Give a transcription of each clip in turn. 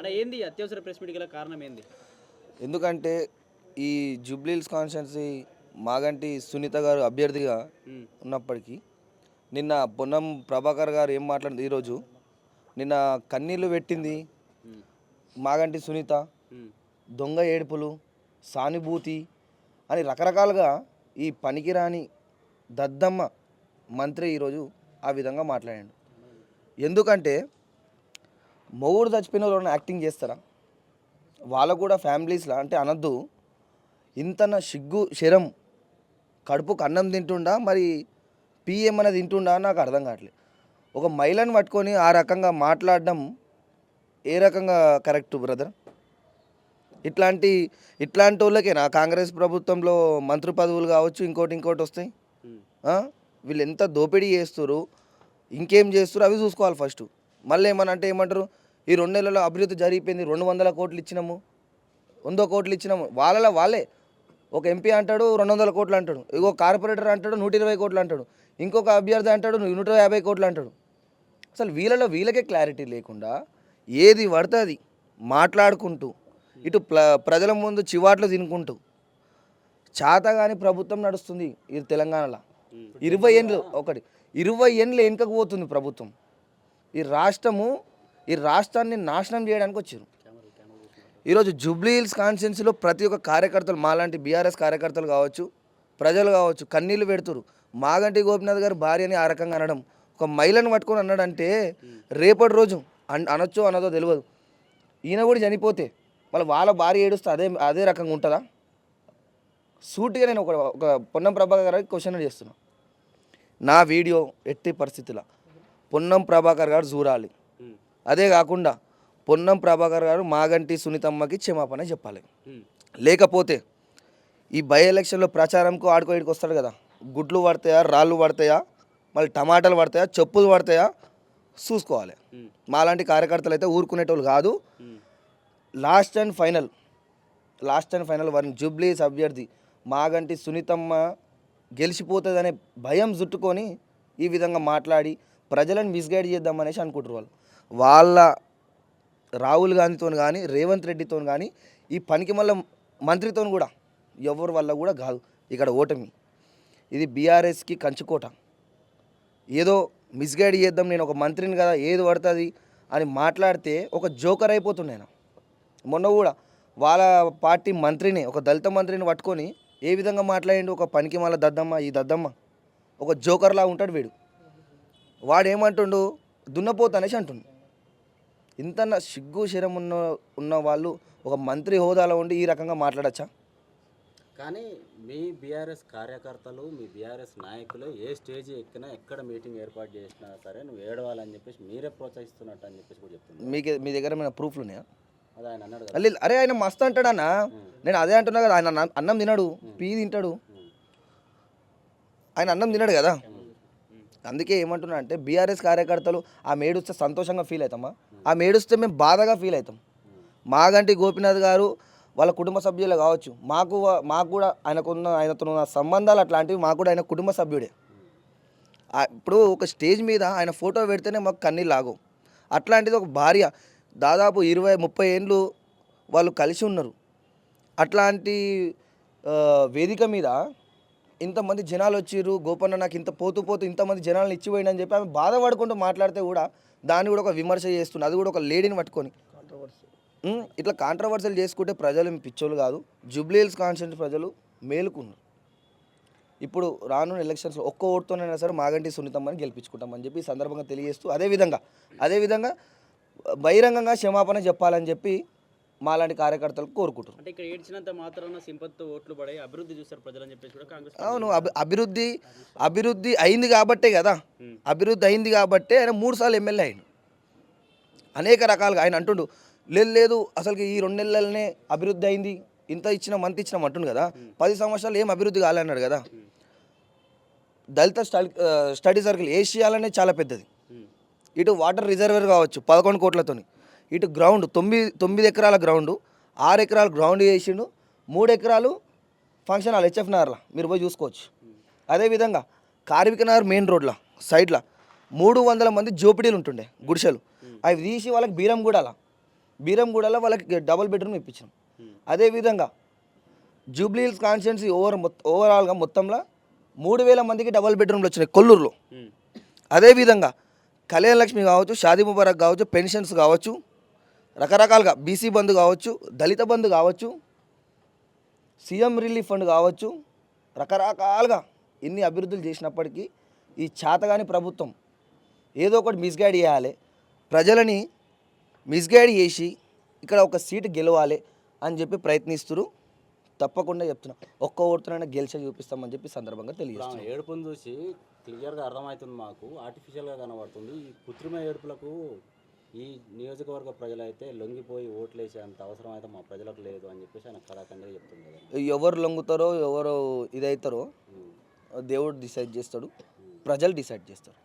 అంటే ఏంది అత్యవసర ప్రెస్ మీట్ గల కారణం ఏంది? ఎందుకంటే ఈ జూబ్లీహిల్స్ కాన్స్టిట్యున్సీ మాగంటి సునీత గారు అభ్యర్థిగా ఉన్నప్పటికీ నిన్న పొన్నం ప్రభాకర్ గారు ఏం మాట్లాడింది ఈరోజు నిన్న కన్నీళ్ళు పెట్టింది మాగంటి సునీత దొంగ ఏడుపులు సానుభూతి అని రకరకాలుగా ఈ పనికిరాని దద్దమ్మ మంత్రి ఈరోజు ఆ విధంగా మాట్లాడాడు. ఎందుకంటే మొగుడు చచ్చిపోయిన వాళ్ళు యాక్టింగ్ చేస్తారా? వాళ్ళ కూడా ఫ్యామిలీస్లో అంటే అనద్దు. ఇంతన సిగ్గు శరం కడుపుకు అన్నం తింటుండా? మరి పిఎం అనేది తింటుండా నాకు అర్థం కావట్లేదు. ఒక మహిళను పట్టుకొని ఆ రకంగా మాట్లాడడం ఏ రకంగా కరెక్ట్ బ్రదర్? ఇట్లాంటి ఇట్లాంటి వాళ్ళకేనా కాంగ్రెస్ ప్రభుత్వంలో మంత్రి పదవులు కావచ్చు ఇంకోటి ఇంకోటి వస్తాయి? వీళ్ళు ఎంత దోపిడీ చేస్తారు ఇంకేం చేస్తారు అవి చూసుకోవాలి ఫస్ట్. మళ్ళీ ఏమనంటే అంటే ఏమంటారు? ఈ రెండు నెలల్లో అభివృద్ధి జరిగిపోయింది. రెండు వందల కోట్లు ఇచ్చినాము. వంద కోట్లు ఇచ్చినాము. వాళ్ళలో వాళ్ళే. ఒక ఎంపీ అంటాడు రెండు వందల కోట్లు అంటాడు. ఇంకో కార్పొరేటర్ అంటాడు నూట ఇరవై కోట్లు అంటాడు. ఇంకొక అభ్యర్థి అంటాడు నూట యాభై కోట్లు అంటాడు. అసలు వీళ్ళలో వీళ్ళకే క్లారిటీ లేకుండా ఏది పడితే అది మాట్లాడుకుంటూ ఇటు ప్ల ప్రజల ముందు చివాట్లు తినుకుంటూ చాతగాని ప్రభుత్వం నడుస్తుంది ఇది తెలంగాణలో. ఇరవై ఏండ్లు ఒకటి. ఇరవై ఏండ్లు వెనుకకు పోతుంది ప్రభుత్వం. ఈ రాష్ట్రము ఈ రాష్ట్రాన్ని నాశనం చేయడానికి వచ్చారు. ఈరోజు జూబ్లీ హిల్స్ కాన్స్టిట్యున్సీలో ప్రతి ఒక్క కార్యకర్తలు మాలాంటి బీఆర్ఎస్ కార్యకర్తలు కావచ్చు ప్రజలు కావచ్చు కన్నీళ్ళు పెడుతురు. మాగంటి గోపినాథ్ గారు భార్యని ఆ రకంగా అనడం ఒక మహిళను పట్టుకొని అన్నాడంటే రేపటి రోజు అన్ అనొచ్చో అనదో తెలియదు ఈయన కూడా చనిపోతే మళ్ళీ వాళ్ళ భార్య ఏడుస్తే అదే అదే రకంగా ఉంటుందా? సూటిగా నేను ఒక ఒక పొన్నం ప్రభాకర్ గారికి క్వశ్చన్ చేస్తున్నా. నా వీడియో ఎట్టి పరిస్థితుల పొన్నం ప్రభాకర్ గారు చూడాలి అదే కాకుండా పొన్నం ప్రభాకర్ గారు మాగంటి సునీతమ్మకి క్షమాపణ చెప్పాలి. లేకపోతే ఈ బై ఎలక్షన్లో ప్రచారంకు ఆడుకో ఇడికి వస్తాడు కదా. గుడ్లు పడతాయా రాళ్ళు పడతాయా మళ్ళీ టమాటాలు పడతాయా చెప్పులు పడతాయా చూసుకోవాలి. మాలాంటి కార్యకర్తలు అయితే ఊరుకునేటోళ్ళు కాదు. Last and final last and final వారిని జూబ్లీస్ అభ్యర్థి మాగంటి సునీతమ్మ గెలిచిపోతుందనే భయం చుట్టుకొని ఈ విధంగా మాట్లాడి ప్రజలను మిస్గైడ్ చేద్దామనేసి అనుకుంటారు వాళ్ళు. వాళ్ళ రాహుల్ గాంధీతో కానీ రేవంత్ రెడ్డితో కానీ ఈ పనికి మళ్ళీ మంత్రితో కూడా ఎవరి వల్ల కూడా కాదు ఇక్కడ ఓటమి. ఇది బీఆర్ఎస్కి కంచుకోట. ఏదో మిస్గైడ్ చేద్దాం నేను ఒక మంత్రిని కదా ఏది పడుతుంది అని మాట్లాడితే ఒక జోకర్ అయిపోతుండే మొన్న కూడా వాళ్ళ పార్టీ మంత్రిని ఒక దళిత మంత్రిని పట్టుకొని ఏ విధంగా మాట్లాడిండు ఒక పనికి మళ్ళీ దద్దమ్మ ఈ దద్దమ్మ. ఒక జోకర్లా ఉంటాడు వీడు. వాడు ఏమంటుండు దున్నపోతు అనేసి అంటుండు. ఇంత సిగ్గు శరం ఉన్న ఉన్న వాళ్ళు ఒక మంత్రి హోదాలో ఉండి ఈ రకంగా మాట్లాడచ్చా? కానీ మీ బీఆర్ఎస్ కార్యకర్తలు మీ బీఆర్ఎస్ నాయకులు ఏ స్టేజ్ ఎక్కినా ఎక్కడ మీటింగ్ ఏర్పాటు చేసినా సరే నువ్వు ఏడవాలని చెప్పేసి మీరే ప్రోత్సహిస్తున్నట్టు అని చెప్పేసి కూడా చెప్తున్నారు. మీకు మీ దగ్గర ఏమైనా ప్రూఫ్లు ఉన్నాయా? అది ఆయన అన్నాడు అల్లి అరే ఆయన మస్తు అంటాడన్నా. నేను అదే అంటున్నా కదా ఆయన అన్నం- తినడు పీ తింటాడు. ఆయన అన్నం తినడు కదా. అందుకే ఏమంటున్నా అంటే బీఆర్ఎస్ కార్యకర్తలు ఆ మేడుస్తే సంతోషంగా ఫీల్ అవుతామా? ఆ మేడుస్తే మేము బాధగా ఫీల్ అవుతాం. మాగంటి గోపినాథ్ గారు వాళ్ళ కుటుంబ సభ్యులు కావచ్చు. మాకు మాకు కూడా ఆయనకున్న ఆయనతో ఉన్న సంబంధాలు అట్లాంటివి మాకు కూడా ఆయన కుటుంబ సభ్యుడే. ఇప్పుడు ఒక స్టేజ్ మీద ఆయన ఫోటో పెడితేనే మాకు కన్నీళ్ళు లాగవు. అట్లాంటిది ఒక భార్య దాదాపు ఇరవై ముప్పై ఏండ్లు వాళ్ళు కలిసి ఉన్నారు. అట్లాంటి వేదిక మీద ఇంతమంది జనాలు వచ్చిర్రు గోపన్న నాకు ఇంత పోతూ పోతూ ఇంతమంది జనాలను ఇచ్చిపోయిందని చెప్పి ఆమె బాధపడుకుంటూ మాట్లాడితే కూడా దాన్ని కూడా ఒక విమర్శ చేస్తుంది. అది కూడా ఒక లేడీని పట్టుకొని. ఇట్లా కాంట్రవర్సీలు చేసుకుంటే ప్రజలు పిచ్చోళ్ళు కాదు. జూబ్లీహిల్స్ కాన్స్టిట్యూన్స్ ప్రజలు మేలుకున్నారు. ఇప్పుడు రానున్న ఎలక్షన్స్లో ఒక్క ఓటుతోనైనా సరే మాగంటి సున్నితమ్మని గెలిపించుకుంటామని చెప్పి ఈ సందర్భంగా తెలియజేస్తూ అదేవిధంగా అదేవిధంగా బహిరంగంగా క్షమాపణ చెప్పాలని చెప్పి మాలాంటి కార్యకర్తలకు కోరుకుంటున్నారు అంటే ఇక్కడ ఏడ్చినంత మాత్రాన సింపతితో ఓట్లు పడాయి అభివృద్ధి చూస్తారు ప్రజలు అని చెప్పేసి కూడా కాంగ్రెస్ అవును అభి అభివృద్ధి అభివృద్ధి అయింది కాబట్టే కదా. అభివృద్ధి అయింది కాబట్టే ఆయన మూడు సార్లు ఎమ్మెల్యే అయిండు అనేక రకాలుగా ఆయన అంటుండు లేదు లేదు అసలుకి ఈ రెండు నెలలనే అభివృద్ధి అయింది ఇంత ఇచ్చినాం అంత ఇచ్చినాం అంటుండు కదా. పది సంవత్సరాలు ఏం అభివృద్ధి కాలన్నాడు కదా. దళిత స్టడీ స్టడీ సర్కిల్ ఏషియాలోనే చాలా పెద్దది. ఇటు వాటర్ రిజర్వేర్ కావచ్చు పదకొండు కోట్లతోని. ఇటు గ్రౌండ్ తొమ్మిది తొమ్మిది ఎకరాల గ్రౌండ్ ఆరు ఎకరాల గ్రౌండ్ చేసిండు మూడు ఎకరాలు ఫంక్షన్ హాల్ హెచ్ఎఫ్ నగర్లో. మీరు పోయి చూసుకోవచ్చు. అదేవిధంగా కార్మిక నగర్ మెయిన్ రోడ్లో సైడ్లో మూడు వందల మంది జోపిడీలు ఉంటుండే గుడిసెలు. అవి తీసి వాళ్ళకి బీరం కూడా బీరంగూడలో వాళ్ళకి డబుల్ బెడ్రూమ్ ఇప్పించినాం. ఉమ్. అదేవిధంగా జూబ్లీ హిల్స్ కాన్స్టిట్యున్సీ ఓవర్ ఓవరాల్గా మొత్తంలో మూడు వేల మందికి డబుల్ బెడ్రూమ్లు వచ్చినాయి కొల్లూరులో. అదేవిధంగా కళ్యాణ లక్ష్మి కావచ్చు షాదీ ముబారక్ కావచ్చు పెన్షన్స్ కావచ్చు రకరకాలుగా బీసీ బంధు కావచ్చు దళిత బంధు కావచ్చు సీఎం రిలీఫ్ ఫండ్ కావచ్చు రకరకాలుగా ఇన్ని అభివృద్ధులు చేసినప్పటికీ ఈ చేతగాని ప్రభుత్వం ఏదో ఒకటి మిస్గైడ్ చేయాలి. ప్రజలని మిస్గైడ్ చేసి ఇక్కడ ఒక సీటు గెలవాలి అని చెప్పి ప్రయత్నిస్తున్నారు తప్పకుండా చెప్తున్నా. ఒక్క ఓటునైనా గెలిచి చూపిస్తామని చెప్పి సందర్భంగా ఇప్పుడు ఏడుపును చూసి క్లియర్గా అర్థమవుతుంది మాకు. ఆర్టిఫిషియల్గా కనబడుతుంది. ఈ కృత్రిమ ఏడుపులకు ఈ నియోజకవర్గ ప్రజలైతే లొంగిపోయి ఓట్లేసేంత అవసరం అయితే మా ప్రజలకు లేదు అని చెప్పేసి ఆయన కళాఖండిగా చెప్తుంది కదా. ఎవరు లొంగుతారో ఎవరు ఇదవుతారో దేవుడు డిసైడ్ చేస్తాడు ప్రజలు డిసైడ్ చేస్తారు.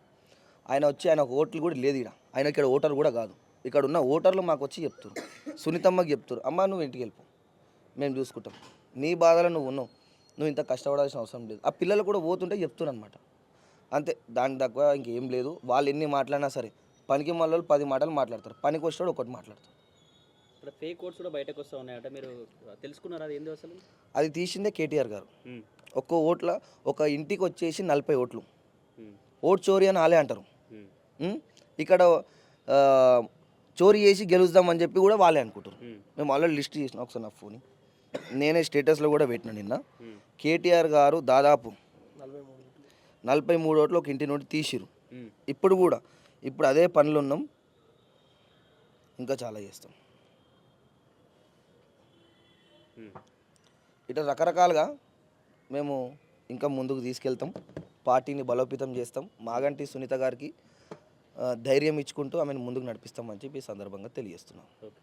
ఆయన వచ్చి ఆయన ఓట్లు కూడా లేదు ఇక్కడ ఆయన ఇక్కడ ఓటర్ కూడా కాదు. ఇక్కడ ఉన్న ఓటర్లు మాకు వచ్చి చెప్తారు. సునీతమ్మకి చెప్తారు అమ్మ నువ్వు ఇంటికి వెళ్ళిపో. మేము చూసుకుంటాం. నీ బాధలో నువ్వు ఉన్నావు. నువ్వు ఇంత కష్టపడాల్సిన అవసరం లేదు. ఆ పిల్లలు కూడా పోతుంటే చెప్తున్నారు అనమాట అంతే దాని తక్కువ ఇంకేం లేదు. వాళ్ళు ఎన్ని మాట్లాడినా సరే పనికి మళ్ళీ పది మాటలు మాట్లాడతారు. పనికి వచ్చాడు ఒకటి మాట్లాడతారు ఇక్కడ ఫేక్ ఓట్స్ కూడా బయటకు వస్తూ ఉన్నాయట. మీరు తెలుసుకున్నారా అది ఏందో అసలు? అది తీసిందే కేటీఆర్ గారు. ఒక్క ఓట్ల ఒక ఇంటికి వచ్చేసి నలభై ఓట్లు. ఓట్ చోరీ అని వాళ్ళే అంటారు? ఇక్కడ చోరీ చేసి గెలుద్దామని చెప్పి కూడా వాళ్ళే అనుకుంటారు. మేము. ఆల్రెడీ లిస్ట్ చేసిన ఒకసారి నా ఫోన్ నేనే స్టేటస్లో కూడా పెట్టిన నిన్న. కేటీఆర్ గారు దాదాపు నలభై మూడు ఓట్లు. ఒక ఇంటి నుండి తీసిరు. ఇప్పుడు కూడా ఇప్పుడు అదే పనులు ఉన్నాం. ఇంకా చాలా చేస్తాం. ఇట్లా రకరకాలుగా మేము ఇంకా ముందుకు తీసుకెళ్తాం. పార్టీని బలోపేతం చేస్తాం. మాగంటి సునీత గారికి ధైర్యం ఇచ్చుకుంటూ ఆమెను ముందుకు నడిపిస్తామని చెప్పి ఈ సందర్భంగా తెలియజేస్తున్నాం. ఓకే.